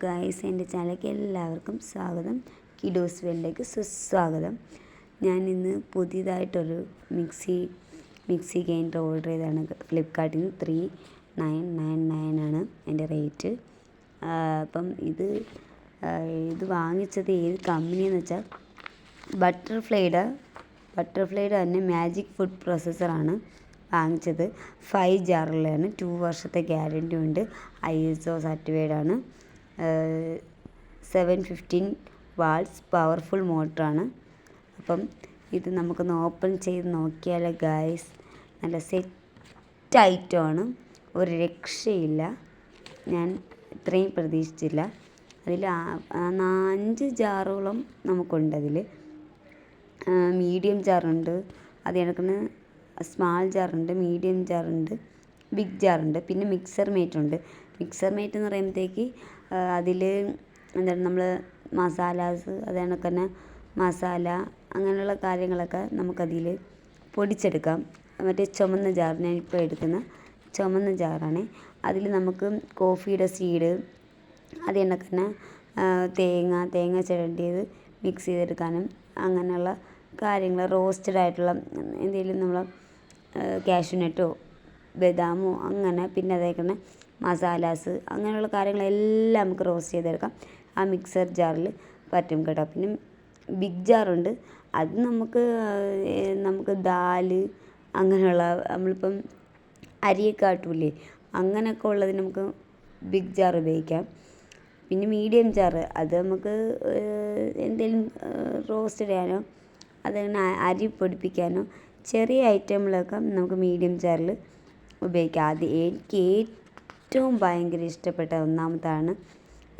Guys എന്റെ ചാനലിലേക്ക് എല്ലാവർക്കും സ്വാഗതം. കിഡോസ് വേൾഡിലേക്ക് സുസ്വാഗതം. ഞാൻ ഇന്ന് പുതിയതായിട്ടൊരു മിക്സി മിക്സി ഗ്രൈൻഡർ ഓർഡർ ചെയ്തതാണ്. ഫ്ലിപ്കാർട്ടിൽ നിന്ന് ത്രീ നയൻ നയൻ നയൻ ആണ് എന്റെ റേറ്റ്. അപ്പം ഇത് ഇത് വാങ്ങിച്ചത് ഏത് കമ്പനിയെന്ന് വെച്ചാൽ ബട്ടർഫ്ലൈയുടെ ബട്ടർഫ്ലൈയുടെ തന്നെ മാജിക് ഫുഡ് പ്രോസസ്സറാണ് വാങ്ങിച്ചത്. ഫൈവ് ജാറിലാണ് ടു വർഷത്തെ ഗ്യാരന്റി ഉണ്ട്. ഐ എസ് ഒ സർട്ടിഫൈഡ് ആണ്. സെവൻ ഫിഫ്റ്റീൻ വാൾസ് പവർഫുൾ മോട്ടറാണ് അപ്പം ഇത് നമുക്കൊന്ന് ഓപ്പൺ ചെയ്ത് നോക്കിയാൽ ഗായ്സ് നല്ല സെറ്റ് ഐറ്റമാണ് ഒരു രക്ഷയില്ല. ഞാൻ ഇത്രയും പ്രതീക്ഷിച്ചില്ല. അതിൽ അഞ്ച് ജാറോളം നമുക്കുണ്ട് അതിൽ മീഡിയം ജാറുണ്ട് അത് കണക്കിന് സ്മാൾ ജാറുണ്ട് മീഡിയം ജാറുണ്ട് ബിഗ് ജാറുണ്ട് പിന്നെ മിക്സർ മേറ്റുണ്ട് മിക്സർ മേറ്റ് എന്ന് പറയുമ്പോഴത്തേക്ക് അതിൽ എന്താണ് നമ്മൾ മസാലാസ് അത് കണക്ക് തന്നെ മസാല അങ്ങനെയുള്ള കാര്യങ്ങളൊക്കെ നമുക്കതിൽ പൊടിച്ചെടുക്കാം. മറ്റേ ചുമന്ന ജാർ ഞാനിപ്പോൾ എടുക്കുന്ന ചുമന്ന ജാറാണ്. അതിൽ നമുക്ക് കോഫിയുടെ സീഡ് അത് കണക്ക് തന്നെ തേങ്ങ തേങ്ങ ചിരണ്ടിയത് മിക്സ് ചെയ്തെടുക്കാനും അങ്ങനെയുള്ള കാര്യങ്ങൾ റോസ്റ്റഡ് ആയിട്ടുള്ള എന്തെങ്കിലും നമ്മൾ കാഷ്യൂനട്ടോ ബദാമോ അങ്ങനെ പിന്നെ അതേക്കന്നെ മസാലാസ് അങ്ങനെയുള്ള കാര്യങ്ങളെല്ലാം നമുക്ക് റോസ്റ്റ് ചെയ്തെടുക്കാം. ആ മിക്സർ ജാറിൽ പറ്റും കേട്ടോ. പിന്നെ ബിഗ് ജാറുണ്ട് അത് നമുക്ക് നമുക്ക് ദാൽ അങ്ങനെയുള്ള നമ്മളിപ്പം അരിയൊക്കെ ആട്ടൂലേ അങ്ങനെയൊക്കെ ഉള്ളതിന് നമുക്ക് ബിഗ് ജാർ ഉപയോഗിക്കാം. പിന്നെ മീഡിയം ജാർ അത് നമുക്ക് എന്തെങ്കിലും റോസ്റ്റ് ചെയ്യാനോ അതങ്ങനെ അരി പൊടിപ്പിക്കാനോ ചെറിയ ഐറ്റമിലൊക്കെ നമുക്ക് മീഡിയം ജാറിൽ ഉപയോഗിക്കാം. അത് എനിക്ക് ഏറ്റവും ഭയങ്കര ഇഷ്ടപ്പെട്ട ഒന്നാമതാണ്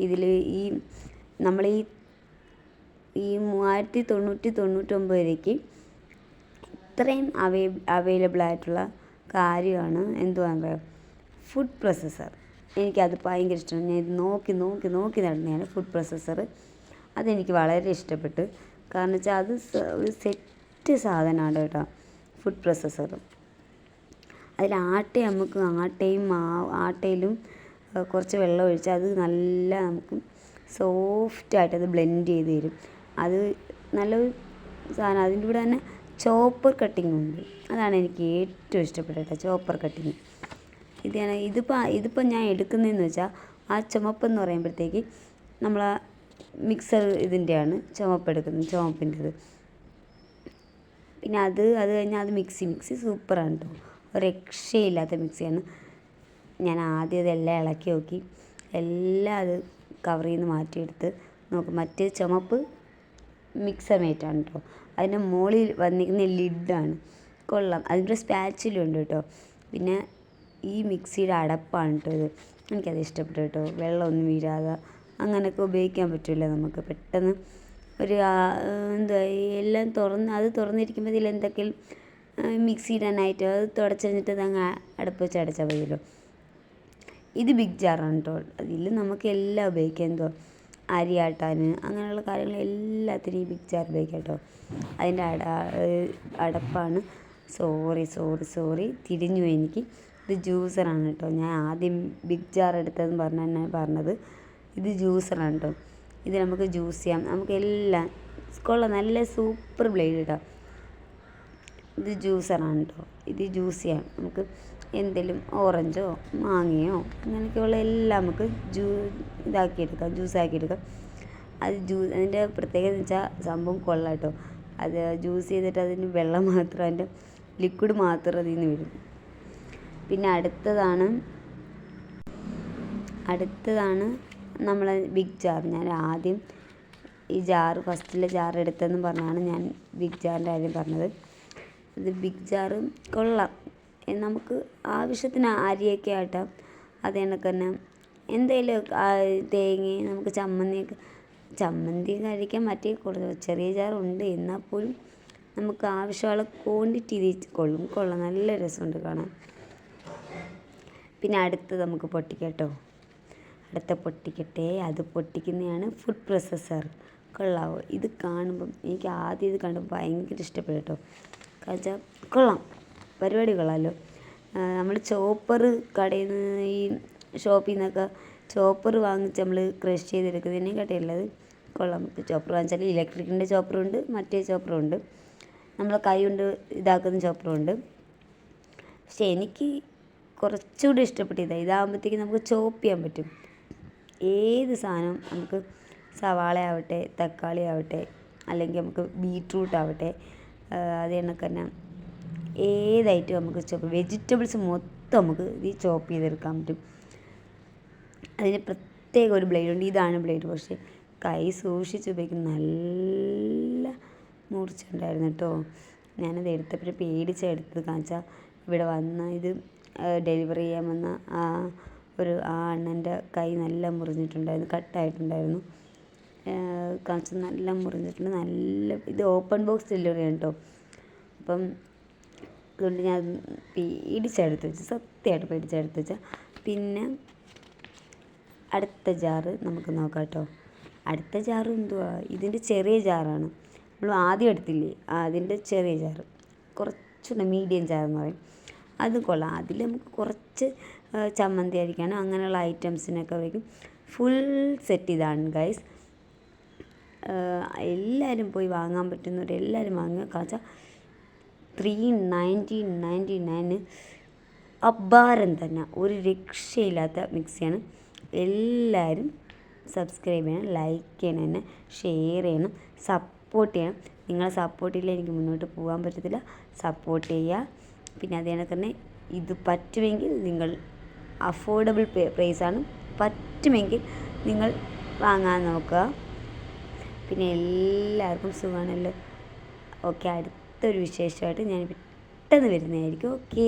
ഇതിൽ ഈ നമ്മൾ ഈ ഈ മൂവായിരത്തി തൊണ്ണൂറ്റി തൊണ്ണൂറ്റൊമ്പത് രൂപയ്ക്ക് ഇത്രയും അവൈ അവൈലബിൾ ആയിട്ടുള്ള കാര്യമാണ് എന്തുവാണ് പറയുക ഫുഡ് പ്രോസസ്സർ എനിക്കത് ഭയങ്കര ഇഷ്ടമാണ്. ഞാൻ ഇത് നോക്കി നോക്കി നോക്കി നടന്നതാണ് ഫുഡ് പ്രോസസ്സർ അതെനിക്ക് വളരെ ഇഷ്ടപ്പെട്ടു. കാരണം വെച്ചാൽ അത് ഒരു സെറ്റ് സാധനമാണ് കേട്ടോ ഫുഡ് പ്രോസസ്സർ അതിൽ ആട്ട നമുക്ക് ആട്ടയും മാവ് ആട്ടയിലും കുറച്ച് വെള്ളം ഒഴിച്ച് അത് നല്ല നമുക്ക് സോഫ്റ്റായിട്ട് അത് ബ്ലെൻഡ് ചെയ്ത് തരും. അത് നല്ലൊരു സാധനം. അതിന്റെ കൂടെ തന്നെ ചോപ്പർ കട്ടിങ് ഉണ്ട്. അതാണ് എനിക്ക് ഏറ്റവും ഇഷ്ടപ്പെട്ടത് ചോപ്പർ കട്ടിങ്. ഇത് ഞാൻ ഇതിപ്പോൾ ഇതിപ്പോൾ ഞാൻ എടുക്കുന്നതെന്ന് വെച്ചാൽ ആ ചുമപ്പെന്ന് പറയുമ്പോഴത്തേക്ക് നമ്മൾ മിക്സർ ഇതിന്റെയാണ് ചുമപ്പ് എടുക്കുന്നത് ചുമപ്പിന്റെത്. പിന്നെ അത് അത് കഴിഞ്ഞാൽ അത് മിക്സി മിക്സി സൂപ്പറാണ് കേട്ടോ. രക്ഷയില്ലാത്ത മിക്സിയാണ് ഞാൻ ആദ്യം ഇതെല്ലാം ഇളക്കി നോക്കി. എല്ലാം അത് കവറിൽ നിന്ന് മാറ്റിയെടുത്ത് നോക്കും. മറ്റേ ചുമപ്പ് മിക്സർ മേറ്റാണ് കേട്ടോ അതിന്റെ മുകളിൽ വന്നിരിക്കുന്ന ലിഡാണ് കൊള്ളാം. അതിന്റെ സ്പാച്ചിലും ഉണ്ട് കേട്ടോ പിന്നെ ഈ മിക്സിയുടെ അടപ്പാണ് കേട്ടോ ഇത്. എനിക്കത് ഇഷ്ടപ്പെട്ടു കേട്ടോ വെള്ളമൊന്നും വീഴാതെ അങ്ങനെയൊക്കെ ഉപയോഗിക്കാൻ പറ്റില്ല നമുക്ക്. പെട്ടെന്ന് ഒരു എന്താ എല്ലാം തുറന്ന് അത് തുറന്നിരിക്കുമ്പോൾ ഇതിൽ എന്തൊക്കെയും മിക്സ് ഇടാനായിട്ട് അത് തുടച്ചെഞ്ഞിട്ട് അങ്ങ് അടുപ്പ് വെച്ച് അടച്ചാൽ മതിയല്ലോ ഇത് ബിഗ് ജാറാണ് കേട്ടോ. അതിൽ നമുക്ക് എല്ലാം ഉപയോഗിക്കാം. എന്തോ അരി ആട്ടാൻ അങ്ങനെയുള്ള കാര്യങ്ങൾ എല്ലാത്തിനും ഈ ബിഗ് ജാർ ഉപയോഗിക്കാം കേട്ടോ. അതിന്റെ അട അടപ്പാണ്. സോറി സോറി സോറി തിരിഞ്ഞു എനിക്ക്. ഇത് ജ്യൂസറാണ് കേട്ടോ. ഞാൻ ആദ്യം ബിഗ് ജാർ എടുത്തതെന്ന് പറഞ്ഞ തന്നെ പറഞ്ഞത്. ഇത് ജ്യൂസറാണ് കേട്ടോ. ഇത് നമുക്ക് ജ്യൂസ് ചെയ്യാം. നമുക്ക് എല്ലാം കൊള്ളാം. നല്ല സൂപ്പർ ബ്ലേഡ് കേട്ടോ ഇത് ജ്യൂസറാണ് കേട്ടോ ഇത് ജ്യൂസിയാണ്. നമുക്ക് എന്തെങ്കിലും ഓറഞ്ചോ മാങ്ങയോ അങ്ങനെയൊക്കെയുള്ള എല്ലാം നമുക്ക് ജ്യൂ ഇതാക്കിയെടുക്കാം ജ്യൂസാക്കിയെടുക്കാം. അത് ജ്യൂ അതിന്റെ പ്രത്യേകത എന്ന് വെച്ചാൽ സംഭവം കൊള്ളാം കേട്ടോ അത് ജ്യൂസ് ചെയ്തിട്ട് അതിന് വെള്ളം മാത്രം അതിന്റെ ലിക്വിഡ് മാത്രം അതിൽ നിന്ന് വരും. പിന്നെ അടുത്തതാണ് അടുത്തതാണ് നമ്മൾ ബിഗ് ജാർ ഞാൻ ആദ്യം ഈ ജാർ ഫസ്റ്റിലെ ജാർ എടുത്തതെന്ന് പറഞ്ഞാണ് ഞാൻ ബിഗ് ജാറിന്റെ കാര്യം പറഞ്ഞത്. ഇത് ബിഗ് ജാറ് കൊള്ളാം. നമുക്ക് ആവശ്യത്തിന് അരിയൊക്കെ ആട്ടാം. അത് കണക്ക് തന്നെ എന്തെങ്കിലും തേങ്ങ നമുക്ക് ചമ്മന്തിയൊക്കെ ചമ്മന്തി കഴിക്കാൻ മറ്റേ ചെറിയ ജാറുണ്ട് എന്നാൽ പോലും നമുക്ക് ആവശ്യമുള്ള ക്വാണ്ടിറ്റി ഇത് കൊള്ളും. കൊള്ളാം. നല്ല രസമുണ്ട് കാണാൻ. പിന്നെ അടുത്ത് നമുക്ക് പൊട്ടിക്കട്ടോ അടുത്ത പൊട്ടിക്കട്ടെ. അത് പൊട്ടിക്കുന്നതാണ് ഫുഡ് പ്രോസസ്സർ കൊള്ളാവോ. ഇത് കാണുമ്പം എനിക്ക് ആദ്യം ഇത് കണ്ടപ്പോൾ ഭയങ്കര ഇഷ്ടപ്പെട്ടു കേട്ടോ. കാരണം കൊള്ളാം. പരിപാടി കൊള്ളാമല്ലോ നമ്മൾ ചോപ്പർ കടയിൽ നിന്ന് ഈ ഷോപ്പിൽ നിന്നൊക്കെ ചോപ്പർ വാങ്ങിച്ച് നമ്മൾ ക്രഷ് ചെയ്തെടുക്കുന്നതിനെ ഉള്ളത് കൊള്ളാം. ചോപ്പർ വാങ്ങിച്ചാൽ ഇലക്ട്രിക്കിന്റെ ചോപ്പറുണ്ട് മറ്റേ ചോപ്പറും ഉണ്ട്. നമ്മൾ കൈ കൊണ്ട് ഇതാക്കുന്ന ചോപ്പറും ഉണ്ട്. പക്ഷെ എനിക്ക് കുറച്ചുകൂടി ഇഷ്ടപ്പെട്ടത്. ഇതാകുമ്പോഴത്തേക്ക് നമുക്ക് ചോപ്പ് ചെയ്യാൻ പറ്റും. ഏത് സാധനവും നമുക്ക് സവാള ആവട്ടെ തക്കാളി ആവട്ടെ അല്ലെങ്കിൽ നമുക്ക് ബീട്രൂട്ട് ആവട്ടെ അത് കണക്ക് തന്നെ. ഐറ്റം നമുക്ക് ചോപ്പ് വെജിറ്റബിൾസ് മൊത്തം നമുക്ക് ഈ ചോപ്പ് ചെയ്തെടുക്കാൻ പറ്റും. അതിന് പ്രത്യേക ഒരു ബ്ലേഡ് ഉണ്ട്. ഇതാണ് ബ്ലേഡ് പക്ഷേ കൈ സൂക്ഷിച്ച് ഉപയോഗിക്കുന്ന നല്ല മൂർച്ചയുണ്ടായിരുന്നു കേട്ടോ. ഞാനത് എടുത്തപ്പോൾ പേടിച്ചാണ് എടുത്തത്. കാണിച്ചാൽ ഇവിടെ വന്ന ഇത് ഡെലിവറി ചെയ്യാൻ വന്ന ആ ഒരു ആ അണ്ണന്റെ കൈ നല്ല മുറിഞ്ഞിട്ടുണ്ടായിരുന്നു കട്ടായിട്ടുണ്ടായിരുന്നു കാണിച്ചാൽ നല്ല മുറിഞ്ഞിട്ടുണ്ട്. നല്ല ഇത് ഓപ്പൺ ബോക്സ് ഡെലിവറിയാണ് കേട്ടോ അപ്പം അതുകൊണ്ട് ഞാൻ പേടിച്ചെടുത്ത് വെച്ചു സത്യമായിട്ട് പേടിച്ചെടുത്ത് വെച്ചാൽ പിന്നെ അടുത്ത ജാറ് നമുക്ക് നോക്കാം കേട്ടോ അടുത്ത ജാറ് എന്തുവാ? ഇതിന്റെ ചെറിയ ജാറാണ് നമ്മൾ ആദ്യം എടുത്തില്ലേ? അതിന്റെ ചെറിയ ജാറ് കുറച്ചുകൂടെ മീഡിയം ജാർ എന്ന് പറയും. അത് കൊള്ളാം. അതിൽ നമുക്ക് കുറച്ച് ചമ്മന്തി അരിക്കാനും അങ്ങനെയുള്ള ഐറ്റംസിനൊക്കെ വയ്ക്കും ഫുൾ സെറ്റ് ഇതാണ് ഗൈസ് എല്ലാവരും പോയി വാങ്ങാൻ പറ്റുന്നവർ എല്ലാവരും വാങ്ങുക. കാച്ചാൽ ത്രീ നയന്റി നയന്റി നയന് അപാരം തന്നെ. ഒരു രക്ഷയില്ലാത്ത മിക്സിയാണ്. എല്ലാവരും സബ്സ്ക്രൈബ് ചെയ്യണം ലൈക്ക് ചെയ്യണം ഷെയർ ചെയ്യണം സപ്പോർട്ട് ചെയ്യണം. നിങ്ങളെ സപ്പോർട്ടില്ല എനിക്ക് മുന്നോട്ട് പോകാൻ പറ്റത്തില്ല. സപ്പോർട്ട് ചെയ്യുക പിന്നെ അതേ തന്നെ ഇത് പറ്റുമെങ്കിൽ നിങ്ങൾ അഫോർഡബിൾ പ്രൈസാണ് പറ്റുമെങ്കിൽ നിങ്ങൾ വാങ്ങാൻ നോക്കുക. പിന്നെ എല്ലാവർക്കും സുഖമാണല്ലോ. ഓക്കെ അടുത്തൊരു വിശേഷമായിട്ട് ഞാൻ പെട്ടെന്ന് വരുന്നതായിരിക്കും. ഓക്കേ.